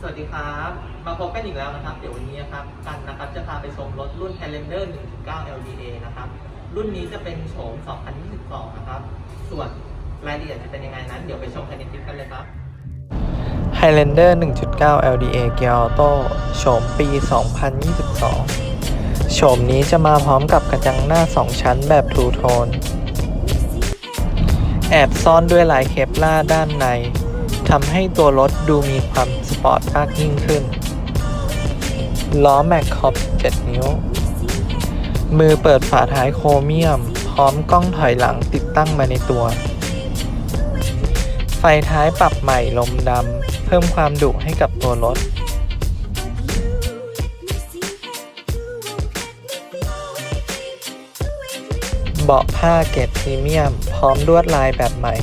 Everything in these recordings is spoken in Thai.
สวัสดีครับ มาพบกันอีกแล้วนะครับ เดี๋ยววันนี้นะครับกันนะครับจะพาไปชมรถรุ่น Highlander 1.9 LDA นะครับ รุ่นนี้จะเป็นโฉม 2022 นะครับ ส่วนรายละเอียดจะเป็นยังไงนั้น เดี๋ยวไปชมภายในคลิปกันเลยครับ Highlander 1.9 LDA Gear Auto โฉมปี 2022 โฉมนี้จะมาพร้อมกับกระจังหน้า 2 ชั้นแบบ Two Tone แอบซ่อนด้วยลายเคปล่าด้านใน ทำให้ตัวรถดูมีความสปอร์ตมากยิ่งขึ้น ล้อแม็กขอบ 7 นิ้ว มือเปิดฝาท้ายโครเมียม พร้อมกล้องถอยหลังติดตั้งมาในตัว ไฟท้ายปรับใหม่ลมดำ เพิ่มความดุให้กับตัวรถเบาะผ้าเกรดพรีเมียม พร้อมลวดลายแบบใหม่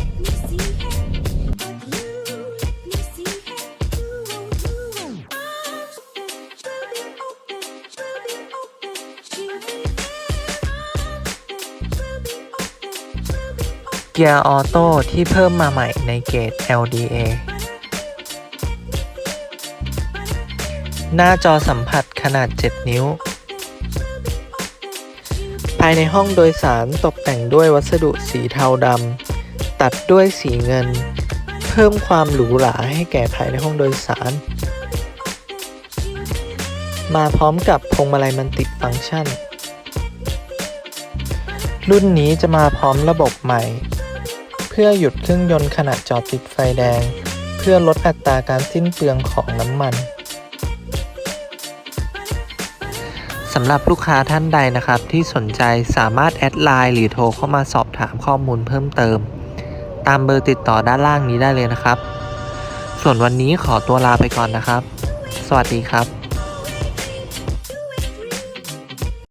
เกียร์ออโต้ที่เพิ่มมาใหม่ในเกรด LDA หน้าจอสัมผัสขนาด 7 นิ้ว ภายในห้องโดยสารตกแต่งด้วยวัสดุสีเทาดำ ตัดด้วยสีเงิน เพิ่มความหรูหราให้แก่ภายในห้องโดยสาร มาพร้อมกับพวงมาลัยมันติฟังก์ชัน รุ่นนี้จะมาพร้อมระบบใหม่ พื่อหยุดเครื่องยนต์ขณะจอดติดไฟแดง เพื่อลดอัตราการสิ้นเปลืองของน้ำมันสำหรับลูกค้าท่านใดนะครับ ที่สนใจสามารถแอดไลน์หรือโทรเข้ามาสอบถามข้อมูลเพิ่มเติม ตามเบอร์ติดต่อด้านล่างนี้ได้เลยนะครับ ส่วนวันนี้ขอตัวลาไปก่อนนะครับ สวัสดีครับ